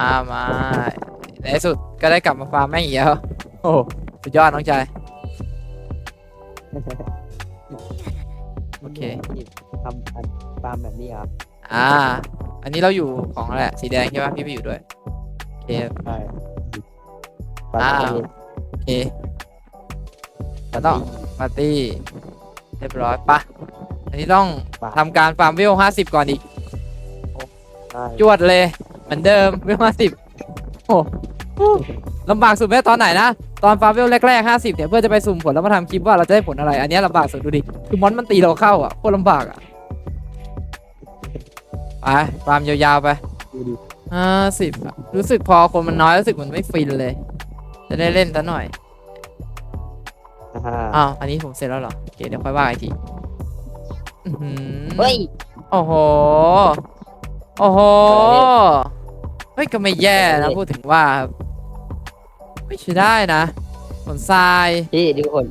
มามาในที่สุดก็ได้กลับมาฟาร์มแม่งอีกแล้วโอ้โหสุดยอดน้องชายโอเคทำอันตามแบบนี้ครับ อ่า อันนี้เราอยู่ของอะไรสีแดงใช่ปะพี่ไปอยู่ด้วยโอเคใช่อ้าวโอเคแล้วต้องปาร์ตี้เรียบร้อยปะอันนี้ต้องทำการฟาร์มเวลห้าสิบก่อนอีกใช่จวดเลย เหมือนเดิมเวลห้าสิบโอ้โหลำบากสุดแม่ตอนไหนนะ ตอนฟาร์มเวลแรกๆห้าสิบเนี่ยเพื่อจะไปสุ่มผลแล้วมาทำคลิปว่าเราจะได้ผลอะไร อันเนี้ยลำบากสุดดูดิคือมอนมันตีเราเข้าอะโคตรลำบากอะไปฟาร์มยาวๆไปดูดิห้าสิบอะรู้สึกพอคนมันน้อยรู้สึกมันไม่ฟินเลย จะได้เล่นซะหน่อยอ่าอ้าวอันนี้ผมเสร็จแล้วเหรอโอเคเดี๋ยวค่อยว่าอีกทีอื้อหือ เฮ้ย โอ้โห โอ้โหเฮ้ยก็ไม่แย่นะพูดถึงว่าครับไม่ใช่ได้นะผลทรายพี่ดูผล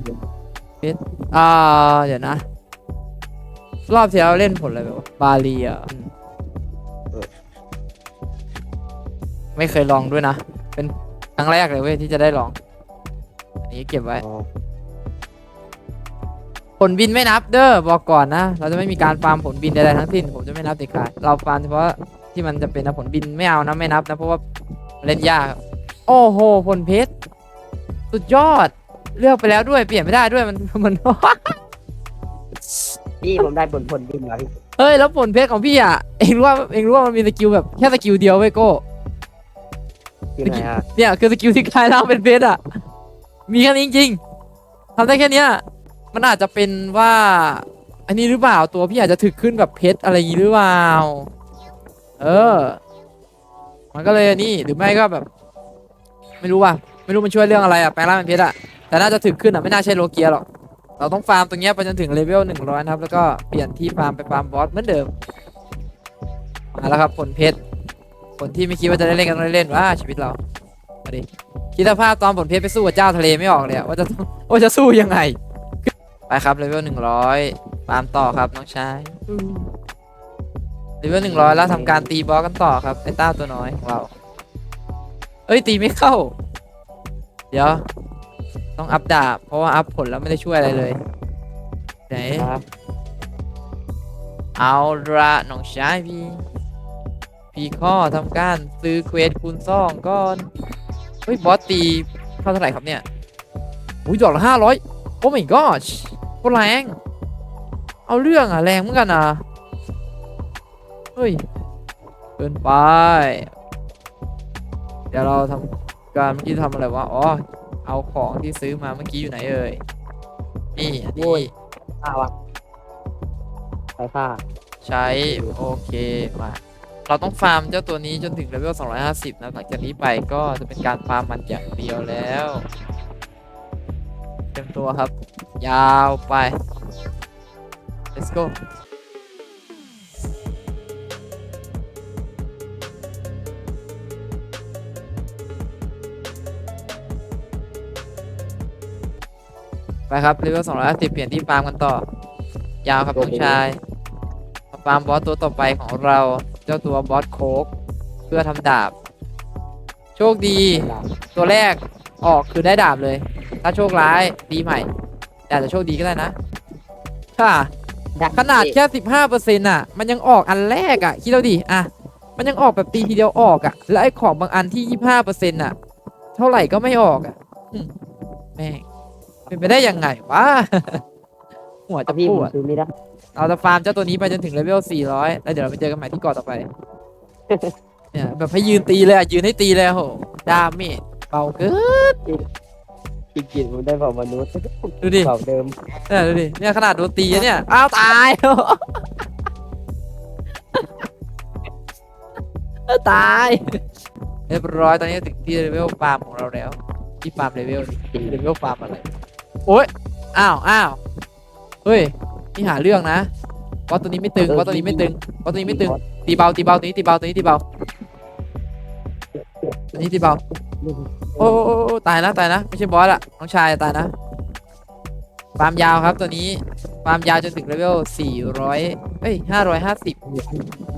อ่าเดี๋ยวนะ รอบที่เราเล่นผลอะไรแบบวะบาลีอะอืมไม่เคยลองด้วยนะ เป็นครั้งแรกเลยเว้ยที่จะได้ลอง อันนี้เก็บไว้อ๋อผลบินไม่นับเด้อบอกก่อนนะ เราจะไม่มีการฟาร์มผลบินใดๆทั้งสิ้น ผมจะไม่นับเด็ดขาดเราฟาร์มเฉพาะ ที่มันจะเป็นนะผลบินไม่เอานะไม่นับนะเพราะว่าเล่นยากครับโอ้โหผลเพชรสุดยอด เลือกไปแล้วด้วยเปลี่ยนไม่ได้ด้วยมันมัน พี่ผมได้ผลผลบินมาพี่เฮ้ยแล้วผลเพชรของพี่อะเองรู้ว่าเองรู้ว่ามันมีสกิลแบบแค่สกิลเดียวเว้ยโก้คือไงฮะเนี่ยคือสกิลที่กลายร่างเป็นเพชรอะ มีแค่นี้จริงๆทำได้แค่เนี้ยมันอาจจะเป็นว่า อันนี้หรือเปล่าตัวพี่อาจจะถึกขึ้นแบบเพชรอะไรอย่างนี้หรือเปล่า เออ มันก็เลยนี่หรือไม่ก็แบบ ไม่รู้ว่ะไม่รู้มันช่วยเรื่องอะไรอะแปลงร่างเป็นเพชรอะแต่น่าจะถึกขึ้นอะไม่น่าใช่โลเกียหรอกเราต้องฟาร์มตรงเนี้ยไปจนถึงเลเวลหนึ่งร้อยครับ แล้วก็เปลี่ยนที่ฟาร์มไปฟาร์มบอสเหมือนเดิมมาแล้วครับผลเพชรผลที่ไม่คิดว่าจะได้เล่นกันได้เล่นว่าชีวิตเรามาดิคิดสภาพตอนผลเพชรไปสู้กับเจ้าทะเลไม่ออกเลยว่าจะว่าจะสู้ยังไง ไปครับเลเวลหนึ่งร้อยฟาร์มต่อครับน้องชาย เลเวลหนึ่งร้อยแล้วทำการตีบอสกันต่อครับไอ้ต้าตัวน้อยของเราเอ้ยตีไม่เข้า เดี๋ยว ต้องอัพดาบเพราะว่าอัพผลแล้วไม่ได้ช่วยอะไรเลยไหนครับเอาละน้องชายพี่พี่ข้อทำการซื้อเควสคูณสองก่อนเฮ้ยบอสตีเท่าเท่าไหร่ครับเนี่ยอุ้ยดอกละห้าร้อยโอ้ my gosh โคตรแรง เอาเรื่องอะแรงเหมือนกันนะ เฮ้ยเกินไปเดี๋ยวเราทำการเมื่อกี้ทำอะไรวะอ๋อเอาของที่ซื้อมาเมื่อกี้อยู่ไหนเอ่ยนี่อันโอ้นี้ยฆ่าวะใช่ฆ่าใช้โอเคมาเราต้องฟาร์มเจ้าตัวนี้จนถึงเลเวล250 นะหลังจากนี้ไปก็จะเป็นการฟาร์มมันอย่างเดียวแล้วเตรียมตัวครับ ยาวไป let's go ไปครับเลเวล250เปลี่ยนที่ฟาร์มกันต่อ ยาวครับน้องชายมาฟาร์มบอสตัวต่อไปของเราเจ้าตัวบอสโคกเพื่อทำดาบ โชคดี ตัวแรกออกคือได้ดาบเลย ถ้าโชคร้ายดีใหม่แต่อาจจะโชคดีก็ได้นะ ค่ะ ขนาดแค่สิบห้าเปอร์เซ็นต์อะ มันยังออกอันแรกอะ คิดเราดิอะ มันยังออกแบบตีทีเดียวออกอะ แล้วไอ้ของบางอันที่ยี่ห้าเปอร์เซ็นต์อะ เท่าไหร่ก็ไม่ออกอะอืมแม่ง เป็นไปได้ยังไงวะ หัวจะพี่ปผมวด ซื้อไม่ได้เราจะฟาร์มเจ้าตัวนี้ไปจนถึงเลเวล 400 แล้วเดี๋ยวเราไปเจอกันใหม่ที่เกาะต่อไป เนี่ยแบบให้ยืนตีเลยอะยืนให้ตีเลยอะโห ดาเมจเบาเกินจริงๆผมได้เผ่ามนุษย์ดูดิ เผ่าเดิมเนี่ยดูดิ เนี่ยขนาดโดนตีอะเนี่ย อ้าวตายตาย เรียบร้อยตอนนี้ถึงที่เลเวลฟาร์มของเราแล้ว ที่ฟาร์มเลเวลนี่เลเวลฟาร์มอะไร โอ๊ยอ้าวอ้าวเฮ้ยนี่หาเรื่องนะบอสตัวนี้ไม่ตึงบอสตัวนี้ไม่ตึงบอสตัวนี้ไม่ตึงตีเบาตีเบาตัวนี้ตีเบาตัวนี้ตีเบาตัวนี้ตีเบาโอ้โอ้ตายนะตายนะไม่ใช่บอสอะน้องชายตายนะฟาร์มยาวครับตัวนี้ฟาร์มยาวจนถึงเลเวล400เอ้ย550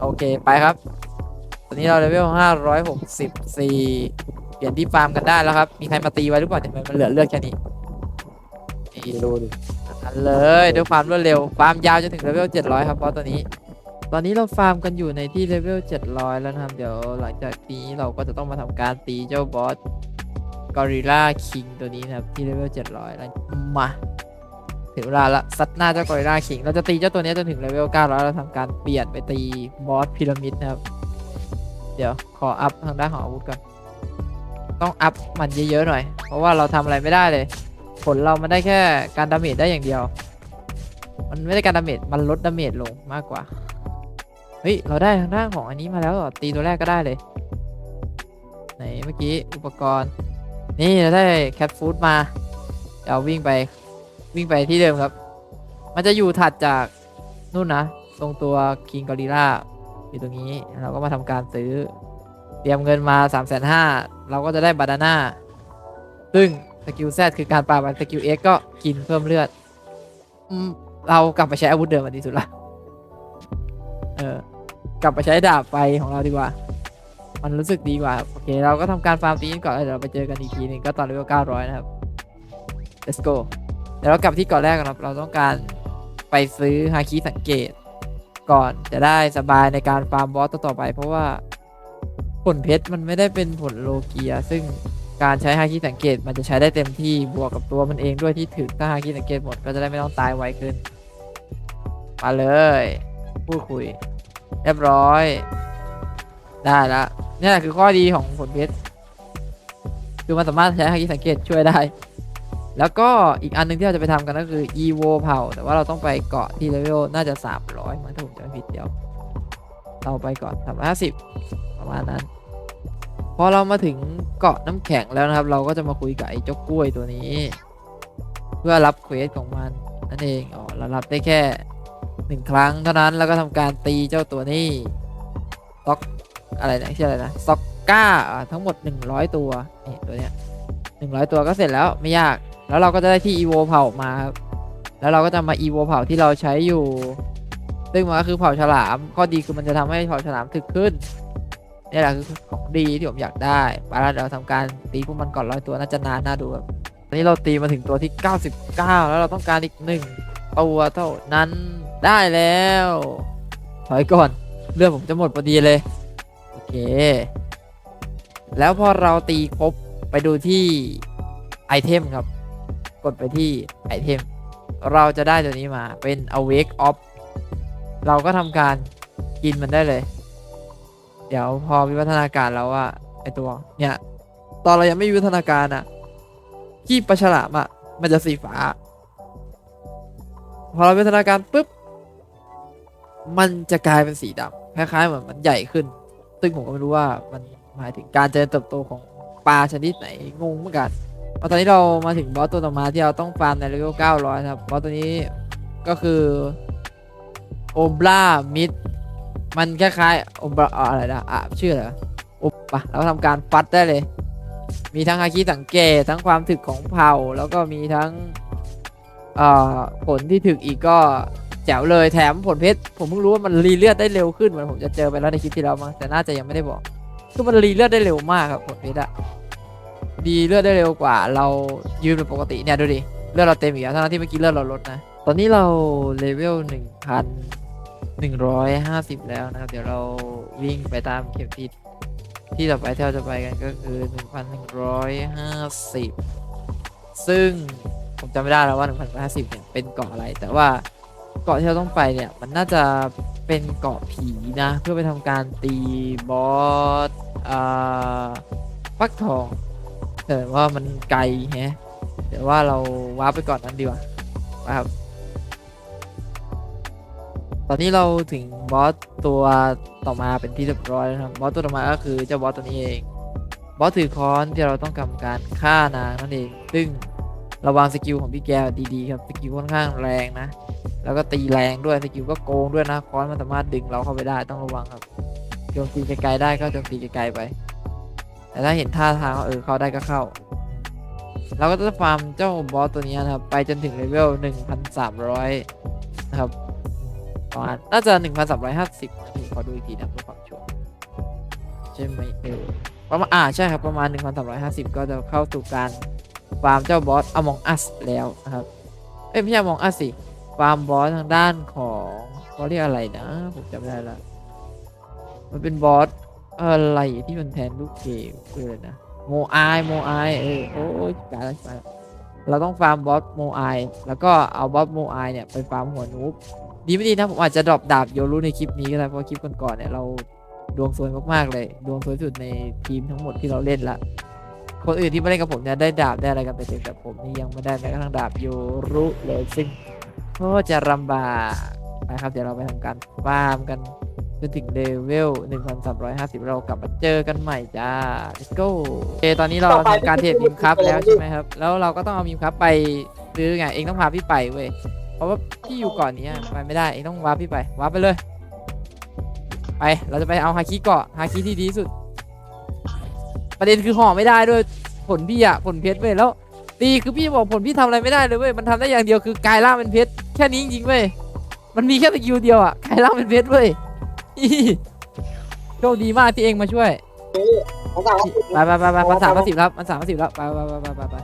โอเคไปครับ ตอนนี้เราเลเวลห้าร้อยหกสิบสี่เปลี่ยนที่ฟาร์มกันได้แล้วครับ มีใครมาตีไว้หรือเปล่าทำไมมันเหลือเลือดแค่นี้นี่รู้ดิอันเลยด้วยความรวดเร็ว ฟาร์มยาวจนถึงเลเวลเจ็ดร้อยครับเพราะตัวนี้ ตอนนี้เราฟาร์มกันอยู่ในที่เลเวลเจ็ดร้อยแล้วนะครับ เดี๋ยวหลังจากนี้เราก็จะต้องมาทำการตีเจ้าบอสกอริล่าคิงตัวนี้นะครับที่เลเวลเจ็ดร้อยแล้วมา ถึงเวลาละซัดหน้าเจ้ากอริล่าคิง เราจะตีเจ้าตัวนี้จนถึงเลเวลเก้าร้อยเราทำการเปลี่ยนไปตีบอสพีระมิดนะครับ เดี๋ยวขออัพทางด้านของอาวุธก่อน ต้องอัพมันเยอะๆหน่อย เพราะว่าเราทำอะไรไม่ได้เลย ผลเรามันได้แค่การดาเมจได้อย่างเดียว มันไม่ได้การดาเมจ มันลดดาเมจลงมากกว่า เฮ้ย เราได้ทางด้านของอันนี้มาแล้วตีตัวแรกก็ได้เลยไหนเมื่อกี้อุปกรณ์ นี่เราได้แคทฟูดมา เดี๋ยววิ่งไป วิ่งไปที่เดิมครับ มันจะอยู่ถัดจากนู่นนะ ตรงตัวคิงกอริล่าอยู่ตรงนี้ เราก็มาทำการซื้อ เตรียมเงินมา3ามแสนห้าเราก็จะได้บานาน่า ซึ่งสกิล Z คือการปาบสกิล X ก็กินเพิ่มเลือดอืมเรากลับไปใช้อาวุธเดิมอันดีสุดละเออกลับไปใช้ดาบไฟของเราดีกว่า มันรู้สึกดีกว่า โอเค เราก็ทำการฟาร์มตีนก่อนแล้วเดี๋ยวเราไปเจอกันอีกทีหนึงก็ตอนเลเวล900 นะครับ let's go ดี๋ยวเรากลับที่เกาะแรกครับ เราต้องการไปซื้อฮาคิสังเกต ก่อนจะได้สบายในการฟาร์มบอสต,ต่อไป เพราะว่าผลเพชรมันไม่ได้เป็นผลโลเกีย ซึ่งการใช้ฮาคิสังเกตมันจะใช้ได้เต็มที่บวกกับตัวมันเองด้วยที่ถึกถ้าฮาคิสังเกตหมดก็จะได้ไม่ต้องตายไวขึ้นมาเลย พูดคุย เรียบร้อย ได้ละนี่แหละคือข้อดีของผลเพชรคือมันสามารถใช้ฮาคิสังเกตช่วยได้ แล้วก็อีกอันหนึงที่เราจะไปทำกันก็คือ evo เผาแต่ว่าเราต้องไปเกาะที่เลเวลน่าจะ 300มั้งถ้าผมจำไม่ผิดเดียวเราไปก่อน350 ประมาณนั้น พอเรามาถึงเกาะน้ำแข็งแล้วนะครับ เราก็จะมาคุยกับไอ้เจ้ากล้วยตัวนี้ เพื่อรับเควสของมันนั่นเองอ๋อเรารับได้แค่หนึ่งครั้งเท่านั้นแล้วก็ทำการตีเจ้าตัวนี้ซ็อกอะไรนะชื่ออะไรนะซ็อกก้าอ่าทั้งหมด 100 ตัวนี่ตัวเนี้ย100 ตัวก็เสร็จแล้วไม่ยาก แล้วเราก็จะได้ที่ evo เผามาครับ แล้วเราก็จะมา evo เผาที่เราใช้อยู่ ซึ่งมันก็คือเผาฉลาม ข้อดีคือมันจะทำให้เผาฉลามถึกขึ้น นี่แหละคือของดีที่ผมอยากได้ไปแล้วเดี๋ยวทำการตีพวกมันก่อนร้อยตัวน่าจะนานน่าดูครับตอนนี้เราตีมาถึงตัวที่ 99 แล้วเราต้องการอีกหนึ่งตัวเท่านั้นได้แล้ว ถอยก่อนเลือดผมจะหมดพอดีเลย โอเค แล้วพอเราตีครบไปดูที่ไอเทมครับ กดไปที่ไอเทม เราจะได้ตัวนี้มาเป็น awake of เราก็ทำการกินมันได้เลย เดี๋ยวพอวิวัฒนาการแล้วว่าไอตัวเนี่ย ตอนเรายังไม่วิวัฒนาการอะขี้ปลาฉลามอะมันจะสีฟ้า พอเราวิวัฒนาการปุ๊บ มันจะกลายเป็นสีดำคล้ายๆเหมือนมันใหญ่ขึ้น ซึ่งผมก็ไม่รู้ว่ามันหมายถึงการเจริญเติบโตของปลาชนิดไหนงงเหมือนกัน ตอนนี้เรามาถึงบอสตัวต่อมาที่เราต้องฟาร์มในเลเวล900 ครับ บอสตัวนี้ก็คือโอบลามิดมันคล้ายๆโอบลาอะไรนะอะชื่ออะไรโอปะเราทำการฟัดได้เลย มีทั้งฮาคิสังเกตทั้งความถึกของเผ่า แล้วก็มีทั้งผลที่ถึกอีกก็แจ๋วเลยแถมผลเพชรผมเพิ่งรู้ว่ามันรีเลือดได้เร็วขึ้นเหมือนผมจะเจอไปแล้วในคลิปที่แล้วมั้งแต่น่าจะยังไม่ได้บอกคือมันรีเลือดได้เร็วมากครับผลเพชรอะ ดีเลือดได้เร็วกว่า เรายืนเป็นปกติเนี่ยดูดิเลือดเราเต็มอีกแล้วทั้งที่เมื่อกี้เลือดเราลดนะ ตอนนี้เราเลเวลหนึ่งพันหนึ่งร้อยห้าสิบแล้วนะครับ เดี๋ยวเราวิ่งไปตามเข็มทิศที่ต่อไปที่เราจะไปกันก็คือหนึ่งพันหนึ่งร้อยห้าสิบซึ่งผมจำไม่ได้แล้วว่าหนึ่งพันห้าสิบเนี่ยเป็นเกาะอะไร แต่ว่าเกาะที่เราต้องไปเนี่ยมันน่าจะเป็นเกาะผีนะ เพื่อไปทำการตีบอสอ่าฟักทอง แต่ว่ามันไกลแฮะเดี๋ยวว่าเราวาร์ปไปก่อนนั้นดีกว่าไปครับ ตอนนี้เราถึงบอสตัวต่อมาเป็นที่เรียบร้อยแล้วครับบอสตัวต่อมาก็คือเจ้าบอสตัวนี้เองบอสถือค้อนที่เราต้องทำการฆ่านางนั่นเองซึ่งระวังสกิลของพี่แกดีๆครับสกิลค่อนข้างแรงนะ แล้วก็ตีแรงด้วยสกิลก็โกงด้วยนะค้อนมันสามารถดึงเราเข้าไปได้ต้องระวังครับโจมตีไกลๆได้ก็โจมตีไกลๆไป แต่ถ้าเห็นท่าทางว่าเออเข้าได้ก็เข้า เราก็จะฟาร์มเจ้าบอสตัวนี้นะครับ ไปจนถึงเลเวล 1,300 นะครับประมาณน่าจะหนึ่งพันสามร้อยห้าสิบขอดูอีกทีนะเพื่อความชัวร์ใช่ไหมเออประมาณอ่าใช่ครับ ประมาณหนึ่งพันสามร้อยห้าสิบก็จะเข้าสู่การฟาร์มเจ้าบอส Among Us แล้วนะครับ เอ้ยไม่ใช่ Among Us สิฟาร์มบอสทางด้านของเขาเรียกอะไรนะ ผมจำไม่ได้ละมันเป็นบอส อะไรที่มันแทนลูกเกมคืออะไรนะโมไอโมไอเออโอ้ยตายแล้วตายเราต้องฟาร์มบอสโมไอแล้วก็เอาบอสโมไอเนี่ยไปฟาร์มหัวนูบดีไม่ดีนะผมอาจจะดรอปดาบโยรุในคลิปนี้ก็ได้เพราะคลิปก่อนๆเนี่ยเราดวงซวยมากๆเลย ดวงซวยสุดในทีมทั้งหมดที่เราเล่นละคนอื่นที่มาเล่นกับผมเนี่ยได้ดาบได้อะไรกันไปเต็มแต่ผมนี่ยังไม่ได้แม้กระทั่งดาบโยรุเลยซึ่งก็จะลำบากนะครับเดี๋ยวเราไปทำการฟาร์มกัน จนถึงเลเวล 1350 เรากลับมาเจอกันใหม่จ้า let's go โอเคตอนนี้เราทำการเทรดมิมครับแล้วใช่ไหมครับ แล้วเราก็ต้องเอามิมครับไปซื้อไง เองต้องพาพี่ไปเว้ย เพราะว่าพี่อยู่เก่อนนี้ไปไม่ได้ เองต้องวาร์ปพี่ไป วาร์ปไปเลย ไป เราจะไปเอาฮาคิเกาะ ฮาคิที่ดีที่สุด ประเด็นคือห่อไม่ได้ด้วย ผลพี่อะผลเพชรเว้ย แล้วตีคือพี่บอกผลพี่ทำอะไรไม่ได้เลยเว้ย มันทำได้อย่างเดียวคือกลายร่างเป็นเพชร แค่นี้จริงๆเว้ย มันมีแค่สกิลเดียวอะกลายร่างเป็นเพชรเว้ย อีโชคดีมากที่เองมาช่วยเขาสั่งว่าไปไปไปไปมันสามสิบครับมันสามสิบแล้วไปไปไปไปไปไป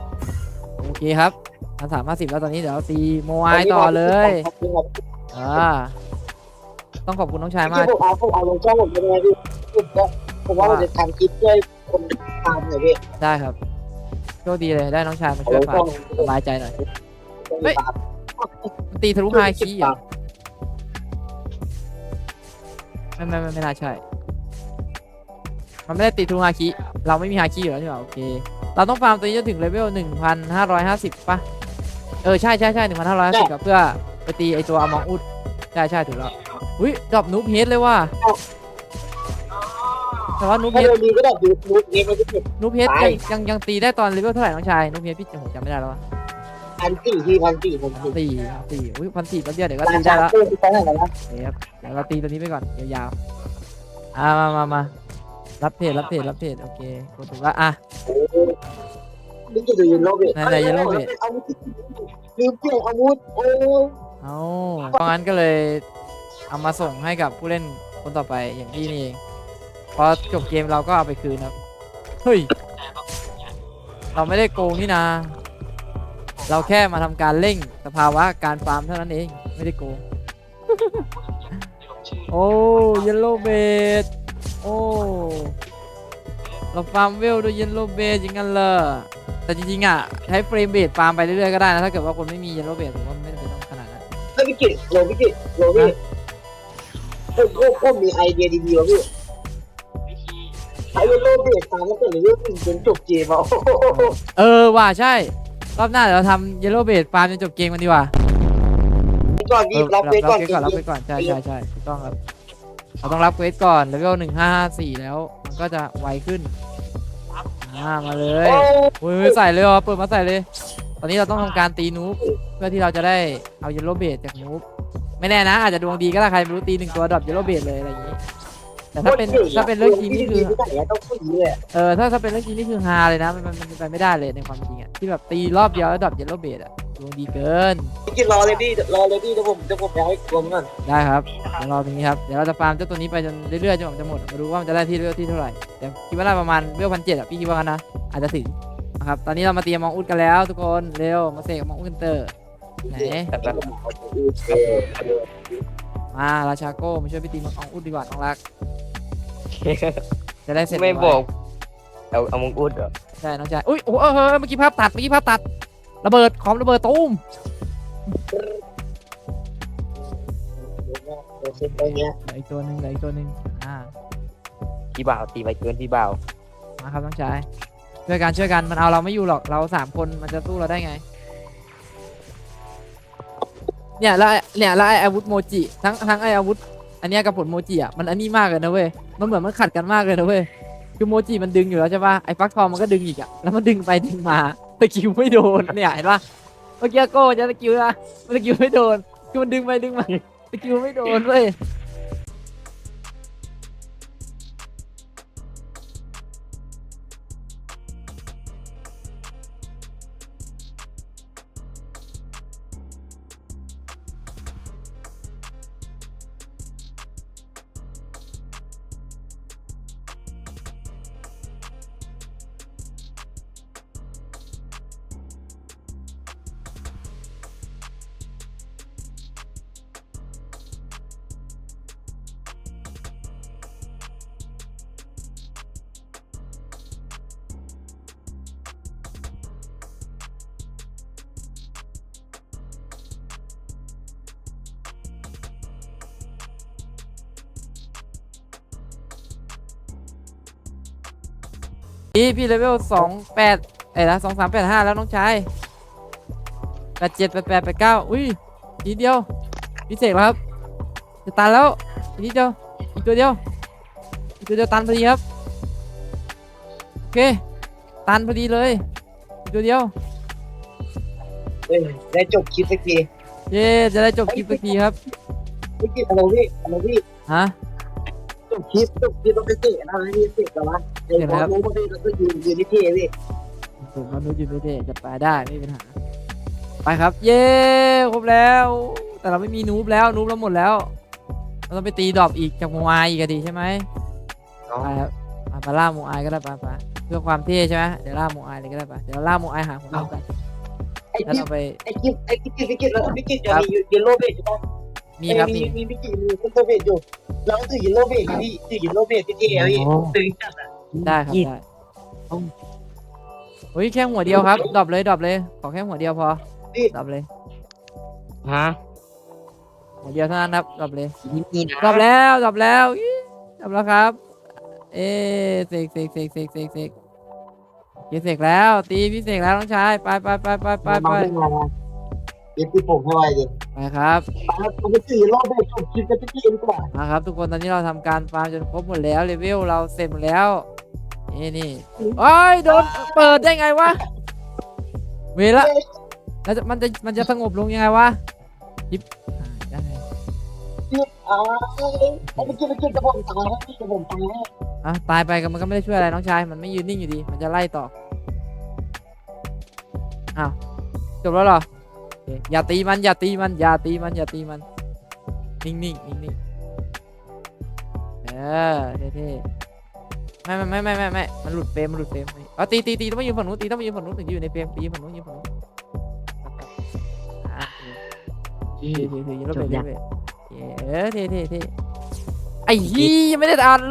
โอเคครับมันสามสิบแล้วตอนนี้เดี๋ยวเราตีโมไอต่อเลยอ่าต้องขอบคุณน้องชายที่มากผมเอาผมเอาลงช่องผมเป็นไงพี่ผมก็ผมว่าผมจะทำคลิปด้วยคนตามหน่อยพี่ได้ครับโชคดีเลยได้น้องชายมาเอาช่ลวยงฝาช่กองสบายใจหน่อยเฮ้ยมันตีทะลุฮาคิเหรอ ไม่ไม่ไม่ไม่น่าใช่ มันไม่ได้ติดทูฮาคิ เราไม่มีฮาคิอยู่แล้วใช่ไหมโอเค เราต้องฟาร์มตัวนี้จนถึงเลเวลหนึ่งพันห้าร้อยห้าสิบป่ะ เออ ใช่ใช่ใช่หนึ่งพันห้าร้อยห้าสิบกับเพื่อไปตีไอตัวอมองอุดใช่ใช่ถูกแล้ว อุ้ยดรอปนูบเฮดเลยว่ะแต่ว่านูบถ้าเฮดเดินดีก็แบบดูดูเกมมันจะเก็บ นูบเฮดไป ยังยังยังตีได้ตอนเลเวลเท่าไหร่น้องชายนูบเฮดพี่ผมจำไม่ได้แล้ววะ พันสี่ที่พันสี่พันสี่สี่สี่อุ้ยพันสี่แป๊บเดียวเดี๋ยวก็ราตีได้คาแล้วเพิ่มไปเท่าไหร่แล้วโอเคครับเดี๋ยวเราตีตัวนี้ไปก่อนยาวๆอ่ามามามารับเพจรับเพจรับเพจโอเคกดถูกแล้วอะโอ้นี่จะดูยินโลเบตนั่นแหละ Yellow Bait อาวุธลืมเปลี่ยนอาวุธโอ้เอาเพราะงั้นก็เลยเอามาส่งให้กับผู้เล่นคนต่อไปอย่างที่นี่เองพอจบเกมเราก็เอาไปคืนครับเฮ้ยเราไม่ได้โกงนี่นา เราแค่มาทำการเร่งสภาวะการฟาร์มเท่านั้นเอง ไม่ได้โกง โอ้เยลโลเบดโอ้ เราฟาร์มเวลด้วยเยลโลเบดอย่างนั้นเลยแต่จริงๆอะ ใช้เฟรมเบดฟาร์มไปเรื่อยๆก็ได้นะ ถ้าเกิดว่าคนไม่มีเยลโลเบดผมว่าไม่จำเป็นต้องขนาดนั้น เฮ้ยพี่กิตโลพี่กิตโลพี่ผมผมผมมีไอเดียดีๆว่ะพี่ใช้เยลโลเบตตามตั้งแต่เรื่องหนึ่งจนจบเกมอะโอ้โหเออว่ะใช่ รอบหน้าเดี๋ยวเราทำเยลโลเบดฟาร์มจนจบเกมกันดีกว่าก่อนเอพี่อรับรับเควสก่อนเควสก่อนรับเควสก่อนใช่ใช่ใช่ถูกต้องครับเราต้องรับเควสก่อนเลเวลหนึ่งห้าห้าสี่แล้ว มันก็จะไวขึ้นอ่ามาเลยโอ้อุ้ยใส่เลยเหรอเปิดมาใส่เลย ตอนนี้เราต้องทำการตีนูบเพื่อที่เราจะได้เอาเยลโลเบดจากนูบไม่แน่นะอาจจะดวงดีก็ได้ใครไม่รู้ตีหนึ่งตัวดรอปเยลโลเบดเลยอะไรอย่างนี้ แต่ถ้าเป็นถ้าเป็นเรื่องจริงนี่คือ ต้องพูดอย่างนี้เลยเออถ้าถ้าเป็นเรื่องจริงนี่คือฮาเลยนะมันมันมันเป็นไปไม่ได้เลยในความจริงอะที่แบบตีรอบเดียวแล้วดรอปเยลโลเบดอะดวงดีเกินพี่กิตรอเลยพี่รอเลยพี่เดี๋ยวผมเดี๋ยวผมไปให้รวมก่อนได้ครับเดี๋ยวรอตรงนี้ครับเดี๋ยวเราจะฟาร์มเจ้าตัวนี้ไปจนเรื่อยๆจนกว่ามันจะหมดมาดูว่ามันจะได้ที่เวลที่เท่าไหร่แต่คิดว่าได้ประมาณเวลพันเจ็ดอะพี่คิดว่ากันนะอาจจะถึงนะครับตอนนี้เรามาเตรียมมองอุดกันแล้ว ทุกคนเร็วมาเสกมองอุดกันเตอร์ไหนมาราชาโก้มาช่วยพี่ตีมองอุดดีกว่าน้องรัก จะได้เสร็จไม่วๆบอก เอาเอามงกุฎเหรอใช่น้องชายอุ้ยโอ้โหเออเออเมื่อกี้ภาพตัดเมื่อกี้ภาพตัดระเบิดคอมระเบิดตูมเซ็ตไปเนี้ยเหลืออีกตัวหนึ่งเหลืออีกตัวหนึ่งอ่าพี่บ่าวตีไปเกินพี่บ่าวมาครับน้องชายช่วยกันช่วยกันมันเอาเราไม่อยู่หรอกเราสามคนมันจะสู้เราได้ไง เนี่ยแล้วไอ้เนี่ยแล้วไอ้อาวุธโมจิทั้งทั้งไอ้อาวุธ อันเนี้ยกับผลโมจิอะมันอันนี้มากเลยนะเว้ยมันเหมือนมันขัดกันมากเลยนะเว้ยคือโมจิมันดึงอยู่แล้วใช่ปะไอ้ฟักทองมันก็ดึงอีกอะแล้วมันดึงไปดึงมาสกิลไม่โดนเนี่ยเห็นปะเมื่อกี้โก้จะสกิลนะมันสกิลไม่โดนคือมันดึงไปดึงมาสกิลไม่โดนเว้ย พี่พี่เลเวลสองแปดเอ้ยละสองสามแปดห้าแล้วน้องชายแปดเจ็ดแปดแปดแปดเก้าอุ้ยอีกนิดเดียวพี่เสกแล้วครับจะตันแล้วอีกนิดเดียวอีกตัวเดียวอีกตัวเดียวตันพอดีครับโอเคตันพอดีเลยอีกตัวเดียวเอ้ยได้จบคลิปสักทีเย้จะได้จบคลิปสักทีครับพี่กิตอะไรพี่อะไรพี่ฮะ จบคลิปจบคลิปต้องไปเตะนะพี่เตะกันวะเดี๋ยวผมรู้ว่าพี่เราก็ยืนยืนที่ที่พี่ผมมนุษย์อยู่ไม่ได้จะไปได้ไม่มีปัญหา ไปครับ เย้ครบแล้ว แต่เราไม่มีนูบแล้วนูบเราหมดแล้ว เราต้องไปตีดรอปอีกจากโมไออีกอะดีใช่ไหมเอาไปครับอะมาล่าโมไอก็ได้ไปไปเพื่อความเท่ใช่ไหมเดี๋ยวล่าโมไอเลยก็ได้ไปเดี๋ยวเราล่าโมไอหาคนอื่นกันไอ้แล้วคลิปเราไปไอ้คลิปไอ้คลิปพี่กิตแล้วพี่กิตจะมีเยลโล่เบสใช่ปะ มีครับมีมีพี่กิตมีเยลโล่เบสอยู่เราถือเยลโล่เบสพี่ถือเยลโล่เบสพี่ที่เอลพี่ตึงจัดอะได้ครับได้โอ้ยแค่หัวเดียวครับดรอปเลยดรอปเลยขอแค่หัวเดียวพอดรอปเลยฮะหัวเดียวเท่านั้นครับดรอปเลยนี่นะดรอปแล้วดรอปแล้วอี๋ดรอปแล้วครับ เอ๊ะเสกเสกเสกเสกเสกเสกพี่เสกแล้ว ตีพี่เสกแล้วน้องชายไปไปไปไปไปไป เดี๋ยวพี่ผมให้ไวเลยไปครับเราไปถือเยลโล่เบสจบคลิปกันที่เอ็นกว่ามาครับ ทุกคนตอนนี้เราทำการฟาร์มจนครบหมดแล้วเลเวลเราเสร็จหมดแล้ว นี่นี่โอ้ยโดนเปิดได้ไงวะเวละแล้วจะมันจะมันจะสงบลงยังไงวะยิบอ่าได้อ่าไอ้พี่กิตพี่กิตกับผมตายแล้วพี่กับผมตายแล้วอะตายไปก็มันก็ไม่ได้ช่วยอะไรน้องชายมันไม่ยืนนิ่งอยู่ดี มันจะไล่ต่ออ้าวจบแล้วเหรอโอย่าตีมันอย่าตีมันอย่าตีมันอย่าตีมัน นิ่งๆนิ่งนิ่งๆเออเท่ๆไม่ไม่ไม่ไม่ไม่ไม่มันหลุดเฟรมมันหลุดเฟรมไม่เอาตีตีตีต้องมายืนฝั่งนู้นตีต้องมายืนฝั่งนู้นถึงจะอยู่ในเฟรมตียืนฝั่งนู้นยืนฝั่งนู้นอะถือถือถือยืนรถเบรกเบรกโอเคเออเท่เท่เท่ไอ้ยี่ยังไม่ได้อ่าน